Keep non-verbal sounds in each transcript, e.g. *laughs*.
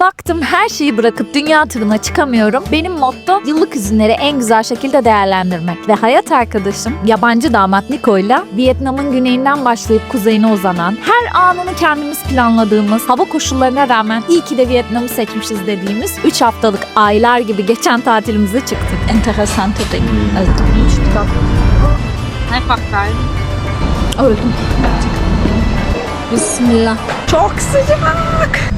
Baktım her şeyi bırakıp dünya turuna çıkamıyorum. Benim motto yıllık izinleri en güzel şekilde değerlendirmek. Ve hayat arkadaşım yabancı damat Niko'yla Vietnam'ın güneyinden başlayıp kuzeyine uzanan, her anını kendimiz planladığımız, hava koşullarına rağmen iyi ki de Vietnam'ı seçmişiz dediğimiz 3 haftalık aylar gibi geçen tatilimize çıktık. Enteresan tabii. Ne fakir? Öldüm. Bismillah. Çok sıcak.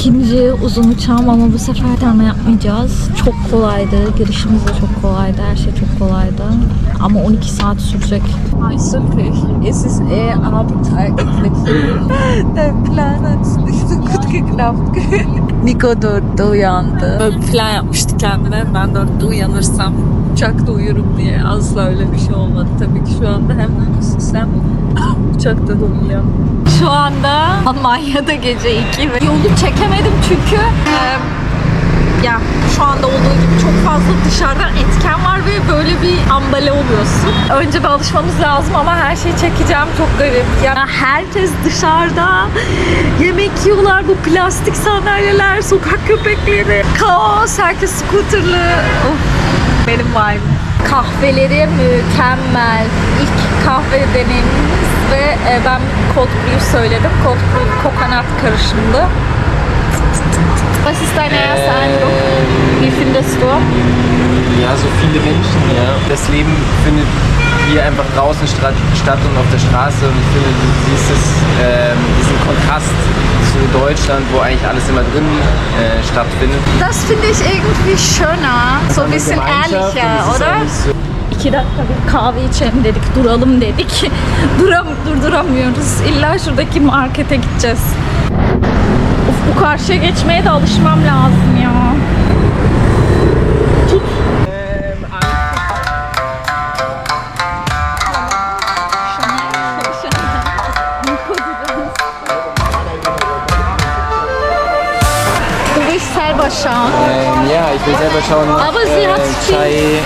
İkinci uzun uçağım ama bu sefer tane yapmayacağız. Çok kolaydı. Girişimiz de çok kolaydı. Her şey çok kolaydı. Ama 12 saat sürecek. Ay süper. Es ist eher Abend eigentlich. Der Plan hat nicht so gut geklappt. Nico dörtte uyandı. Böyle plan yapmıştı kendine. Ben dörtte uyanırsam uçakta uyurum diye. Asla öyle bir şey olmadı. Tabii ki şu anda hem uykusuz hem *laughs* uçakta da uyuyor. Şu anda Almanya'da gece 2 ve yolu çekemedim çünkü e, ya şu anda olduğu gibi çok fazla dışarıdan etken var ve böyle bir ambale oluyorsun. Önce bir alışmamız lazım ama her şeyi çekeceğim çok garip. Ya herkes dışarıda yemek yiyorlar bu plastik sandalyeler, sokak köpekleri, kaos, herkes scooterlı. Of, benim vibe'im. Kahveleri mükemmel. İlk kahve deneyimimiz ve ben cold brew söyledim. Cold brew kokonat karışımdı. Was ist dein erster Eindruck? Wie findest du? Ja, so viele Menschen, ja. Das Leben findet hier einfach draußen statt, statt und auf der Straße. Und ich finde, du siehst es, ähm, diesen Kontrast zu Deutschland, wo eigentlich alles immer drin äh, stattfindet. Das finde ich irgendwie schöner. So ein bisschen ehrlicher, oder? İki dakika bir kahve içelim dedik, duralım dedik. Duram, durduramıyoruz. İlla şuradaki markete gideceğiz. Bu karşıya geçmeye de alışmam lazım ya. Tut. Du willst selber schauen. Ähm, ja, ich will selber schauen. Aber sie hat viel- Chai.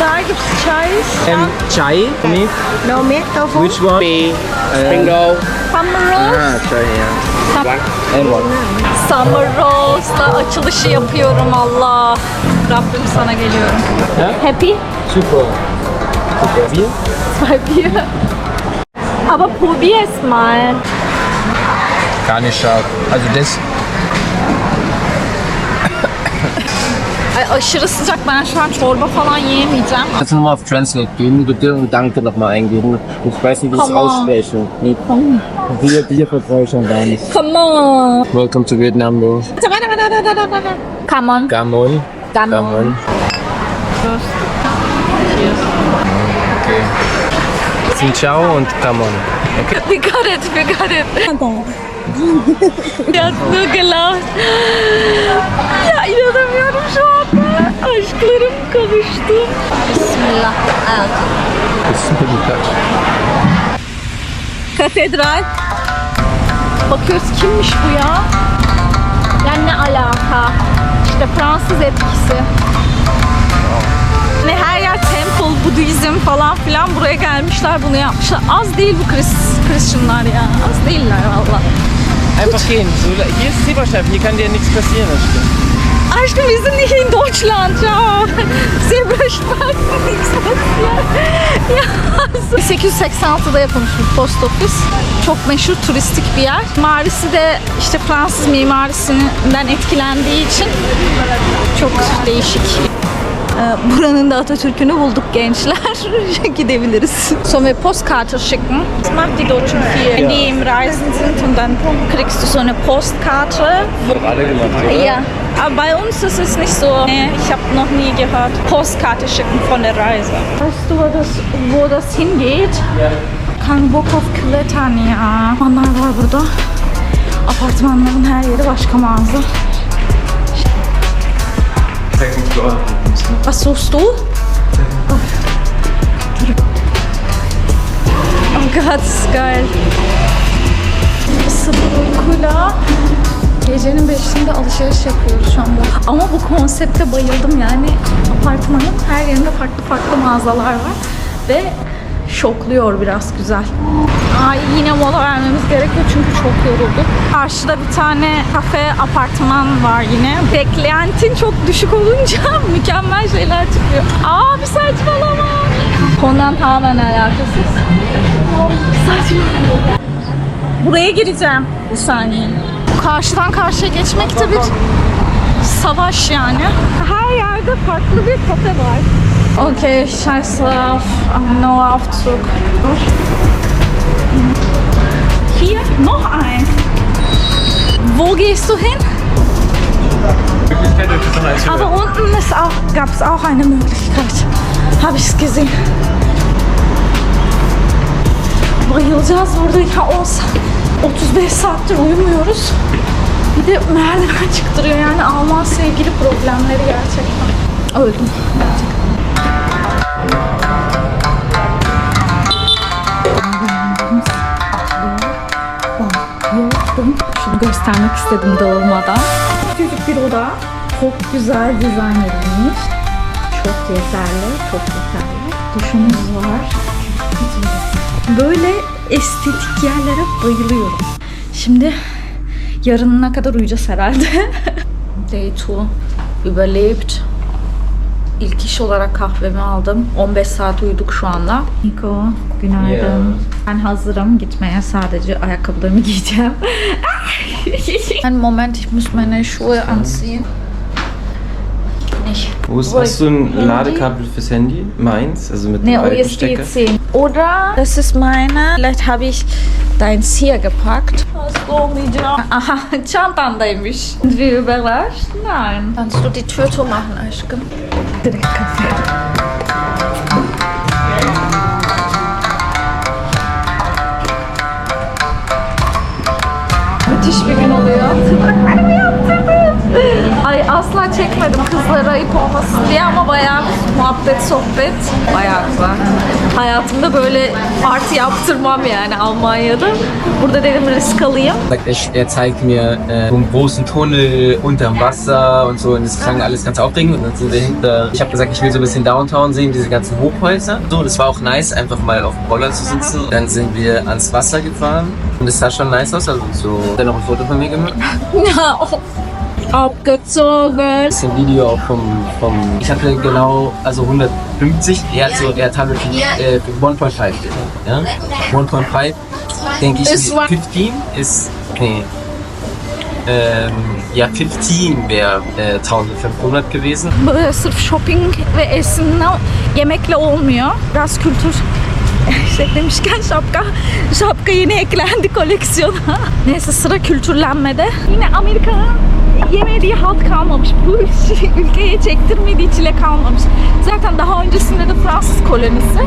Da gibt's Çay. ähm, Chai, Milk. No milk tofu. Which one? Spring roll. Summer Rose. Ah, Chai, ja. And one. Summer Rose'la açılışı yapıyorum Allah. Rabbim sana geliyorum. Ja? Happy? Super. Super. Wir? Zwei Bier. Aber probier's mal. Gar nicht scharf. Also das aşırı sıcak. Ben şu an çorba falan yiyemeyeceğim. Kannst du nochmal auf Translate gehen, bitte, und Danke nochmal eingeben. Ich weiß nicht, wie ich es Come on. ausspreche. Nee, Bier, Bier vertraue ich schon gar nicht. Come on. Welcome to Vietnam, bro. Come on. Gamon. Come on. Gamon. Okay. Xin Ciao und Gamon. Okay. Dikkat et, dikkat et. ya ne gelacht. İnanamıyorum şu anda. Aşklarım kavuştu. Bismillah. Katedral. Bakıyoruz kimmiş bu ya? Yani ne alaka? İşte Fransız etkisi. Hani her yer temple, Budizm falan filan buraya gelmişler bunu yapmışlar. Az değil bu Chris, Christianlar ya. Az değiller valla. Einfach gehen. So, hier ist Zebrastreifen, hier kann dir nichts passieren. Das stimmt. Aşkım wir sind nicht in Deutschland. Ja. Nichts passiert. Ya. 1886'da yapılmış bir post ofis. Çok meşhur turistik bir yer. Mimarisi de işte Fransız mimarisinden etkilendiği için çok değişik. Buranın da Atatürk'ünü bulduk gençler. *laughs* Gidebiliriz. Sollen wir Postkarte schicken? Das macht die Deutschen viel. Wenn die im Reisen sind und dann kriegst du so eine Postkarte. Haben alle gemacht, oder? Ja, aber bei uns ist es nicht so. Nee, ich habe noch nie gehört. Postkarte schicken von der Reise. Weißt du, wo das, wo das hingeht? Ja. Kein Bock auf Klettern ya. Onlar var burada. Apartmanların her yeri başka mağaza. Was suchst du? Oh ist geil. Uykuyla gecenin beşinde alışveriş yapıyoruz şu anda. Ama bu konsepte bayıldım yani. Apartmanın her yerinde farklı farklı mağazalar var. Ve şokluyor biraz güzel. Ay yine mola vermemiz gerekiyor çünkü çok yorulduk. Karşıda bir tane kafe, apartman var yine. Beklentin çok düşük olunca *laughs* mükemmel şeyler çıkıyor. Abi saçmalama. Konudan tamamen alakasız. Saçma. Buraya gireceğim bir saniye. Karşıdan karşıya geçmek de bir savaş yani. Her yerde farklı bir kafe var. Okay, scheiß drauf. No Aufzug. Hier noch ein. Wo gehst du hin? Aber unten ist auch, gab es auch eine Möglichkeit. Habe ich es gesehen. Bayılacağız burada ya 10 saat, 35 saattir uyumuyoruz. Bir de merdiven çıktırıyor yani Alman sevgili problemleri gerçekten. Öldüm. Bayıldım. Şunu göstermek istedim dağılmadan. Küçücük bir oda. Çok güzel dizayn edilmiş. Çok yeterli, çok yeterli. Duşumuz var. Böyle estetik yerlere bayılıyorum. Şimdi yarınına kadar uyuyacağız herhalde. *laughs* Day 2 überlebt. İlk iş olarak kahvemi aldım. 15 saat uyuduk şu anda. Niko, günaydın. Yeah. Ben hazırım gitmeye. Sadece ayakkabılarımı *laughs* giyeceğim. *laughs* Einen Moment, ich muss meine Schuhe anziehen. Nicht. Wo ist, hast du ein? Ladekabel fürs Handy? Meins, also mit dem Ne, alten USB Stecker. 10. Oder das ist meine. Vielleicht habe ich deins hier gepackt. Nasıl olmayacak? Aha, çantandaymış. Sind wir überrascht? Nein. Kannst du die Tür zumachen, aşkım? Direkt Kaffee. Müthiş bir gün oluyor. Tırnaklarımı yaptırdım. Ay asla çekmedim kızlara ayıp olmasın diye ama bayağı muhabbet, sohbet. Bayağı güzel. Hayatımda böyle parti yaptırmam yani Almanya'da. Burada dedim risk alayım. sagt, er, zeigt mir äh, einen großen Tunnel unterm Wasser und so und das klang alles ganz aufregend und dann sind wir hinter, ich habe gesagt, ich will so ein bisschen Downtown sehen, diese ganzen Hochhäuser. So, das war auch nice, einfach mal auf dem Roller zu sitzen. Dann sind wir ans Wasser gefahren und es sah schon nice aus, also so, dann noch ein Foto von mir gemacht. *laughs* *laughs* Abgezogen. Bisschen Video auch vom, vom ich hatte genau, also 150, er hat so, er hat halt äh, 1.5, ja, 1.5, denke ich, Ist wa- 15 ist, nee, ähm, ja, 15 wäre äh, 1500 gewesen. Sırf shopping ve esinle yemekle olmuyor. Biraz *laughs* kültür işte demişken şapka, şapka yeni eklendi koleksiyona. *laughs* Neyse sıra kültürlenmede. Yine Amerika'nın yemediği halt kalmamış. Bu ülkeye çektirmediği çile kalmamış. Zaten daha öncesinde de Fransız kolonisi.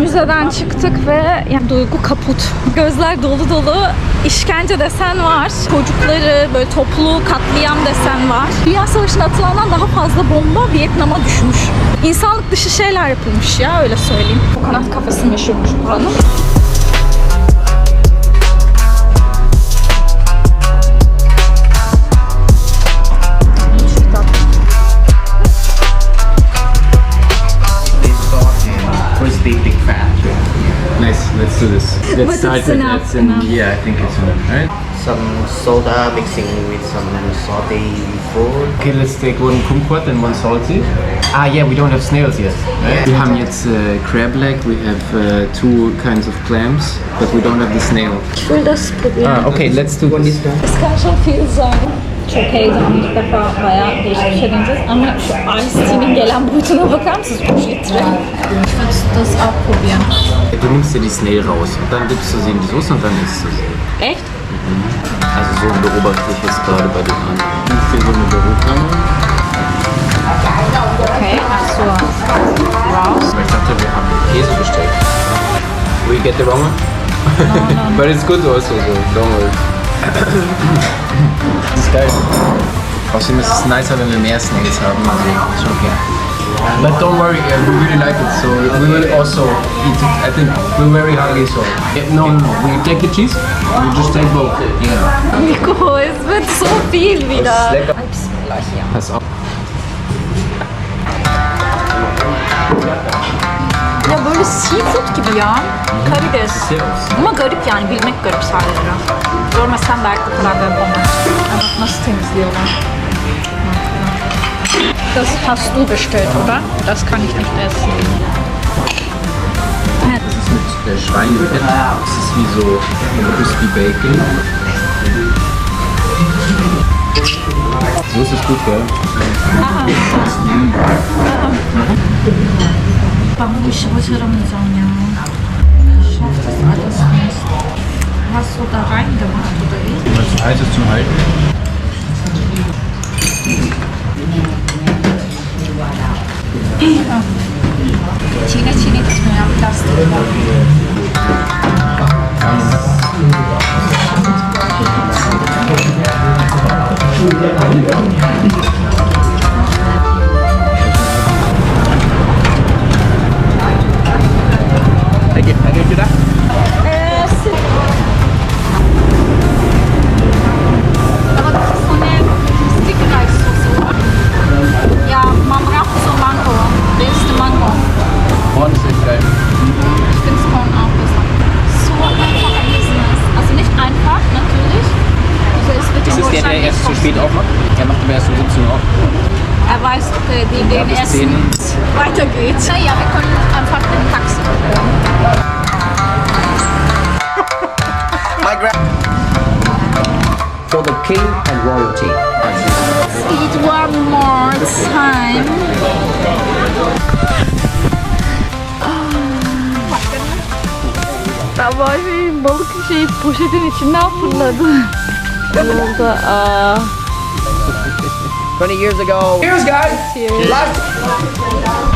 Müzeden çıktık ve yani duygu kaput. Gözler dolu dolu. İşkence desen var. Çocukları böyle toplu katliam desen var. Dünya Savaşı'nda atılandan daha fazla bomba Vietnam'a düşmüş. İnsanlık dışı şeyler yapılmış ya öyle söyleyeyim. Kokonat kafesi meşhurmuş buranın. Let's do this. Let's But start it's with enough, that. And enough. yeah, I think it's enough, right? Some soda mixing with some salty food. Okay, let's take one kumquat and one salty. Ah, yeah, we don't have snails yet. Right? Wir haben jetzt äh, crab leg, we have uh, two kinds of clams, but we don't have the snail. Ich will das probieren. Ah, okay, let's do this. Es kann schon viel sein. Defa bayağı değişik bir şey deneyeceğiz. Ama şu Ice Tea'nin gelen boyutuna bakar mısınız? 3 litre. Ich würde das auch probieren. Du nimmst dir die Snail raus und dann dippst du sie in die Soße und dann isst du sie. Echt? Also so beobachte ich es gerade bei den anderen. Nimmst dir so eine Büroklammer. Okay, raus. Aber ich dachte, wir haben Käse bestellt. We get the wrong *laughs* one? But it's good also, so don't worry. das ist geil. Außerdem ist es nicer, wenn wir mehr Snails haben, also ist schon okay. But don't worry, uh, we really like it, so we will also eat it. I think we're very hungry, so Yeah, no. We take the cheese. We just take both. Yeah. Nico, es wird so viel Das ist wieder. lecker. Pass auf. Ya böyle seafood gibi ya. Karides. Ama garip yani bilmek garip sadece. Görmesem belki o kadar da yapamam. Evet, nasıl temizliyorlar. Das hast du bestellt, oder? Das kann ich nicht essen. Mit äh, Schweinefett. Das ist wie so Crispy Bacon. So ist es gut, gell? Ben bu işi başaramayacağım ya. Schaff das alles nicht. Hast du da reingemacht oder wie? Was heißt es zum Halten? Macht aber erst um 17 Uhr auf. Er weiß, okay, die gehen bis essen. 10. Weiter geht's. Naja, wir können einfach den Taxi My grand. For the king and royalty. Eat one more time. Ama şey, balık şey poşetin içinden fırladı. *laughs* Yolda aa. 20 years ago. Cheers, guys. Cheers. Life.